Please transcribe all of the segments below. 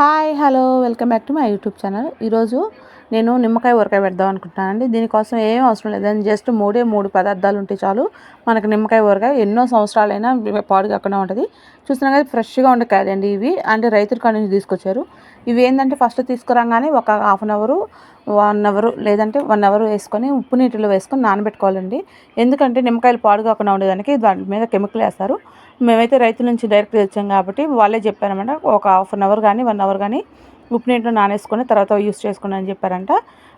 Hi hello welcome back to my YouTube channel. ఈరోజు నేను నిమ్మకాయ ఊరకాయ పెడదాం అనుకుంటున్నానండి. దీనికోసం ఏం అవసరం లేదండి జస్ట్ మూడే మూడు పదార్థాలు ఉంటే చాలు. మనకు నిమ్మకాయ ఊరకాయ ఎన్నో సంవత్సరాలైనా పాడు కాకుండా ఉంటుంది. చూస్తున్నా కదా ఫ్రెష్గా ఉండే కాదండి ఇవి. అంటే రైతుల కాడ నుంచి తీసుకొచ్చారు. ఇవి ఏంటంటే ఫస్ట్ తీసుకురాగానే ఒక half an hour one hour లేదంటే వన్ అవర్ వేసుకొని ఉప్పు నీటిలో వేసుకొని నానబెట్టుకోవాలండి. ఎందుకంటే నిమ్మకాయలు పాడు కాకుండా ఉండేదానికి దాని మీద కెమికల్ వేస్తారు. మేమైతే రైతుల నుంచి డైరెక్ట్ తెచ్చాం కాబట్టి వాళ్ళే చెప్పారనమాట ఒక హాఫ్ అన్ అవర్ కానీ వన్ అవర్ కానీ ఉప్పు నీటిలో నానేసుకొని తర్వాత యూస్ చేసుకుని అని చెప్పారంట.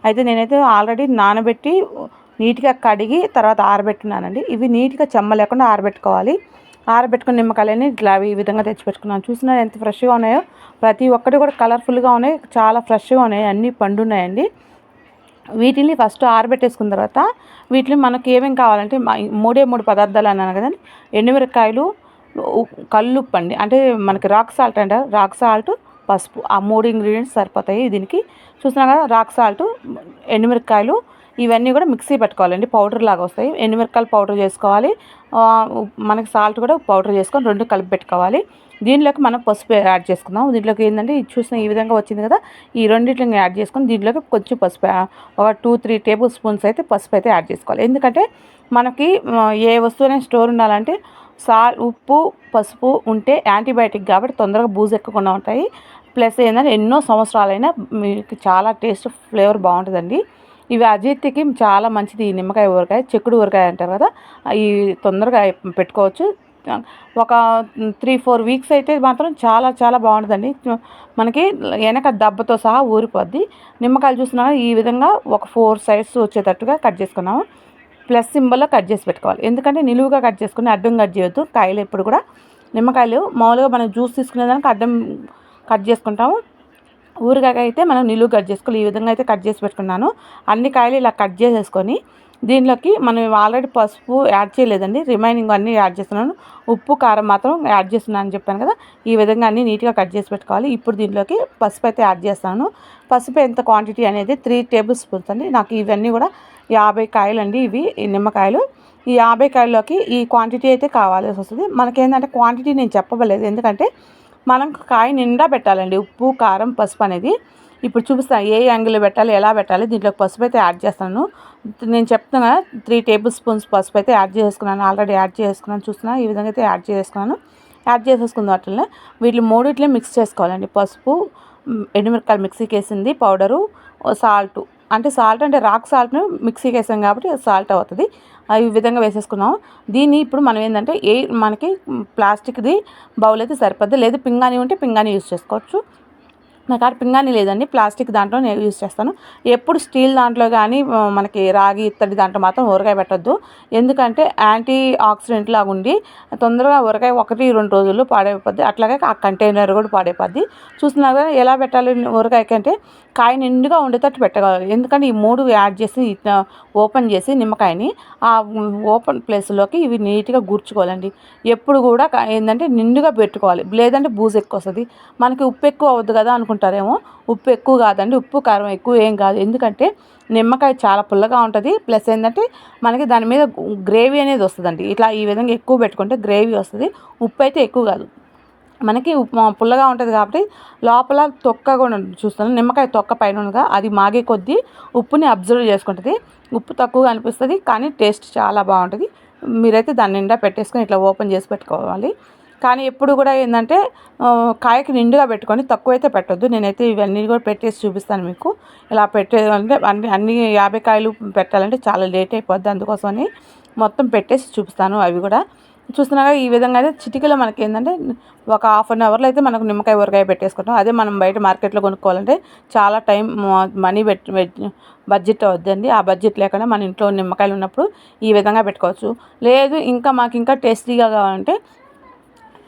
అయితే నేనైతే ఆల్రెడీ నానబెట్టి నీట్గా కడిగి తర్వాత ఆరబెట్టున్నానండి. ఇవి నీట్గా చెమ్మ లేకుండా ఆరబెట్టుకోవాలి. ఆరబెట్టుకున్న నిమ్మకాయలని ఇట్లా ఈ విధంగా తెచ్చిపెట్టుకున్నాను. చూసినా ఎంత ఫ్రెష్గా ఉన్నాయో ప్రతి ఒక్కటి కూడా కలర్ఫుల్గా ఉన్నాయి చాలా ఫ్రెష్గా ఉన్నాయి అన్నీ పండున్నాయండి. వీటిని ఫస్ట్ ఆరబెట్టేసుకున్న తర్వాత వీటిని మనకి ఏమేమి కావాలంటే మూడే మూడు పదార్థాలు అన్నాను కదండి ఎండుమిరకాయలు కల్లుప్పు అండి అంటే మనకి రాక్ సాల్ట్ అంట. రాక్ సాల్ట్ పసుపు. ఆ మూడు ఇంగ్రీడియంట్స్ సరిపోతాయి దీనికి. చూసినా కదా రాక్ సాల్ట్ ఎండుమిరకాయలు ఇవన్నీ కూడా మిక్సీ పెట్టుకోవాలండి. పౌడర్ లాగా వస్తాయి. ఎండుమిరకాయలు పౌడర్ చేసుకోవాలి. మనకి సాల్ట్ కూడా పౌడర్ చేసుకొని రెండు కలిపి పెట్టుకోవాలి. దీనిలోకి మనం పసుపు యాడ్ చేసుకుందాం. దీంట్లోకి ఏంటంటే చూసిన ఈ విధంగా వచ్చింది కదా ఈ రెండింటిని యాడ్ చేసుకొని దీంట్లోకి కొంచెం పసుపు ఒక టూ త్రీ టేబుల్ స్పూన్స్ అయితే పసుపు అయితే యాడ్ చేసుకోవాలి. ఎందుకంటే మనకి ఏ వస్తువునైనా స్టోర్ ఉండాలంటే సాల్ ఉప్పు పసుపు ఉంటే యాంటీబయాటిక్ కాబట్టి తొందరగా బూజు ఎక్కకుండా ఉంటాయి. ప్లస్ ఏంటంటే ఎన్నో సంవత్సరాలైనా మీకు చాలా టేస్ట్ ఫ్లేవర్ బాగుంటుందండి. ఇవి అజీర్తికి చాలా మంచిది. ఈ నిమ్మకాయ ఊరకాయ చెక్కుడు ఊరకాయ అంటారు కదా ఈ తొందరగా పెట్టుకోవచ్చు. ఒక త్రీ ఫోర్ వీక్స్ అయితే మాత్రం చాలా చాలా బాగుంటుందండి. మనకి వెనక దెబ్బతో సహా ఊరిపోద్ది. నిమ్మకాయలు చూసినా ఈ విధంగా ఒక ఫోర్ సైడ్స్ వచ్చేటట్టుగా కట్ చేసుకున్నాము. ప్లస్ సింబల్లో కట్ చేసి పెట్టుకోవాలి. ఎందుకంటే నిలువుగా కట్ చేసుకుని అడ్డం కట్ చేయొద్దు. కాయలు ఎప్పుడు కూడా నిమ్మకాయలు మామూలుగా మనం జ్యూస్ తీసుకునే దానికి అడ్డం కట్ చేసుకుంటాము. ఊరికాయ అయితే మనం నిలువు కట్ చేసుకోవాలి. ఈ విధంగా అయితే కట్ చేసి పెట్టుకున్నాను. అన్ని కాయలు ఇలా కట్ చేసేసుకొని దీనిలోకి మనం ఆల్రెడీ పసుపు యాడ్ చేయలేదండి. రిమైనింగ్ అన్నీ యాడ్ చేస్తున్నాను. ఉప్పు కారం మాత్రం యాడ్ చేస్తున్నాను అని చెప్పాను కదా. ఈ విధంగా అన్నీ నీట్గా కట్ చేసి పెట్టుకోవాలి. ఇప్పుడు దీనిలోకి పసుపు అయితే యాడ్ చేస్తాను. పసుపు ఎంత క్వాంటిటీ అనేది త్రీ టేబుల్ స్పూన్స్ అండి. నాకు ఇవన్నీ కూడా యాభై కాయలు అండి ఇవి నిమ్మకాయలు. ఈ యాభై కాయల్లోకి ఈ క్వాంటిటీ అయితే కావాల్సి వస్తుంది. మనకేంటంటే క్వాంటిటీ నేను చెప్పబలేదు. ఎందుకంటే మనం కాయ నిండా పెట్టాలండి. ఉప్పు కారం పసుపు అనేది. ఇప్పుడు చూపిస్తాను ఏ యాంగిల్ పెట్టాలి ఎలా పెట్టాలి దీంట్లో పసుపు అయితే యాడ్ చేస్తాను. నేను చెప్తున్నా త్రీ టేబుల్ స్పూన్స్ పసుపు అయితే యాడ్ చేసుకున్నాను ఆల్రెడీ యాడ్ చేసుకున్నాను చూస్తున్నా ఈ విధంగా అయితే యాడ్ చేసుకున్నాను యాడ్ చేసేసుకున్న వాటిలో వీటిని మూడిట్లో మిక్స్ చేసుకోవాలండి. పసుపు ఎండుమిరకాయలు మిక్సీకి వేసింది పౌడరు సాల్ట్ అంటే సాల్ట్ అంటే రాక్ సాల్ట్ను మిక్సీకి వేసాం కాబట్టి సాల్ట్ అవుతుంది. ఈ విధంగా వేసేసుకున్నాం దీన్ని ఇప్పుడు మనం ఏంటంటే ఏ మనకి ప్లాస్టిక్ది బౌల్ అయితే సరిపోద్ది లేదు పింగాని ఉంటే పింగాని యూస్ చేసుకోవచ్చు. నాకు కాడ పింగాణి లేదండి. ప్లాస్టిక్ దాంట్లో నేను యూజ్ చేస్తాను. ఎప్పుడు స్టీల్ దాంట్లో కానీ మనకి రాగి ఇత్తడి దాంట్లో మాత్రం ఊరగాయ పెట్టద్దు. ఎందుకంటే యాంటీ ఆక్సిడెంట్ లాగా ఉండి తొందరగా ఊరగాయ ఒకటి రెండు రోజులు పాడైపోద్ది. అట్లాగే ఆ కంటైనర్ కూడా పాడైపోద్ది. చూసినా కదా ఎలా పెట్టాలి ఊరకాయకి అంటే కాయ నిండుగా ఉండేటట్టు పెట్టగలరు. ఎందుకంటే ఈ మూడు యాడ్ చేసి ఓపెన్ చేసి నిమ్మకాయని ఆ ఓపెన్ ప్లేస్లోకి ఇవి నీట్గా గుర్చుకోవాలండి. ఎప్పుడు కూడా ఏంటంటే నిండుగా పెట్టుకోవాలి. లేదంటే బూజు ఎక్కువ వస్తుంది మనకి ఉప్పు ఎక్కువ అవ్వద్దు కదా అనుకుంటాం అనుకుంటారేమో ఉప్పు ఎక్కువ కాదండి. ఉప్పు కారం ఎక్కువ ఏం కాదు. ఎందుకంటే నిమ్మకాయ చాలా పుల్లగా ఉంటుంది. ప్లస్ ఏంటంటే మనకి దాని మీద గ్రేవీ అనేది వస్తుందండి. ఇట్లా ఈ విధంగా ఎక్కువ పెట్టుకుంటే గ్రేవీ వస్తుంది. ఉప్పు అయితే ఎక్కువ కాదు. మనకి పుల్లగా ఉంటుంది కాబట్టి లోపల తొక్క కూడా చూస్తాను నిమ్మకాయ తొక్క పైన అది మాగే కొద్దీ ఉప్పుని అబ్జర్వ్ చేసుకుంటుంది. ఉప్పు తక్కువగా అనిపిస్తుంది కానీ టేస్ట్ చాలా బాగుంటుంది. మీరైతే దాని నిండా పెట్టేసుకొని ఇట్లా ఓపెన్ చేసి పెట్టుకోవాలి. కానీ ఎప్పుడు కూడా ఏంటంటే కాయకి నిండుగా పెట్టుకొని తక్కువైతే పెట్టొద్దు. నేనైతే ఇవన్నీ కూడా పెట్టేసి చూపిస్తాను మీకు. ఇలా పెట్టే అంటే అన్ని అన్ని యాభై కాయలు పెట్టాలంటే చాలా లేట్ అయిపోద్ది. అందుకోసమని మొత్తం పెట్టేసి చూపిస్తాను అవి కూడా. చూస్తున్నాగా ఈ విధంగా అయితే చిటికలో మనకి ఏంటంటే ఒక హాఫ్ అన్ అవర్లో అయితే మనకు నిమ్మకాయ ఊరకాయ పెట్టేసుకుంటాం. అదే మనం బయట మార్కెట్లో కొనుక్కోవాలంటే చాలా టైం మనీ పెట్టి బడ్జెట్ అవుద్దండి. ఆ బడ్జెట్ లేకుండా మన ఇంట్లో నిమ్మకాయలు ఉన్నప్పుడు ఈ విధంగా పెట్టుకోవచ్చు. లేదు ఇంకా మాకు ఇంకా టేస్టీగా కావాలంటే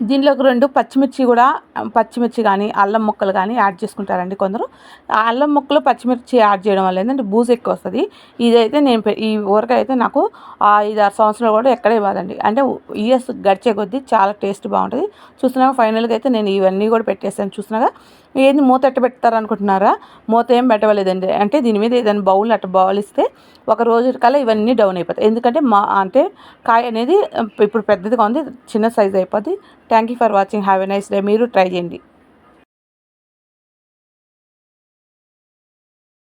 దీనిలోకి రెండు పచ్చిమిర్చి కూడా పచ్చిమిర్చి కానీ అల్లం ముక్కలు కానీ యాడ్ చేసుకుంటారండి కొందరు. అల్లం ముక్కలు పచ్చిమిర్చి యాడ్ చేయడం వల్ల ఏంటంటే బూజు ఎక్కువ వస్తుంది. ఇదైతే నేను ఈ ఊరకాయ అయితే నాకు ఐదు ఆరు సంవత్సరాలు కూడా ఎక్కడే ఇవ్వదండి అంటే ఇయర్స్ గడిచే కొద్దీ చాలా టేస్ట్ బాగుంటుంది. చూస్తున్నాక ఫైనల్గా అయితే నేను ఇవన్నీ కూడా పెట్టేసాను. చూసినాక ఏంది మూత ఎట్ట పెడతారు అనుకుంటున్నారా మూత ఏం పెట్టవలేదండి. అంటే దీని మీద ఏదైనా బౌల్ అట్ట బౌల్ ఇస్తే ఒక రోజు కల్లా ఇవన్నీ డౌన్ అయిపోతాయి. ఎందుకంటే మా అంటే కాయ అనేది ఇప్పుడు పెద్దదిగా ఉంది చిన్న సైజ్ అయిపోద్ది. Thank you for watching. Have a nice day. మీరు ట్రై చేయండి.